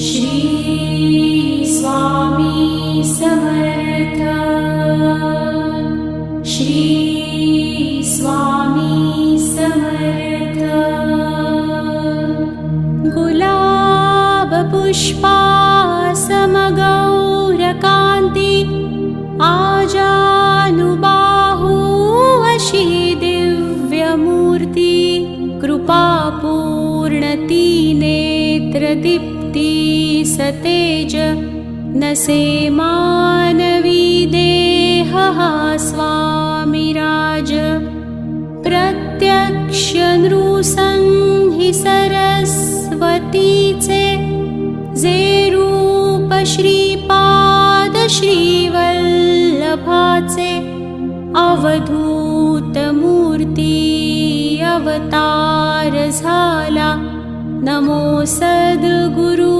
श्री स्वामी समर्थ श्री स्वामी समर्थ गुलाबपुष्पा समगौरकान्ति आजानुबाहु वशी दिव्यमूर्ति कृपापूर्णती सतेज न सेमानवी देहः स्वामिराज। प्रत्यक्ष नृसंहि सरस्वतीचे जे रूप श्रीपाद श्रीवल्लभाचे अवधूतमूर्ती अवतार झाला नमो सद्गुरु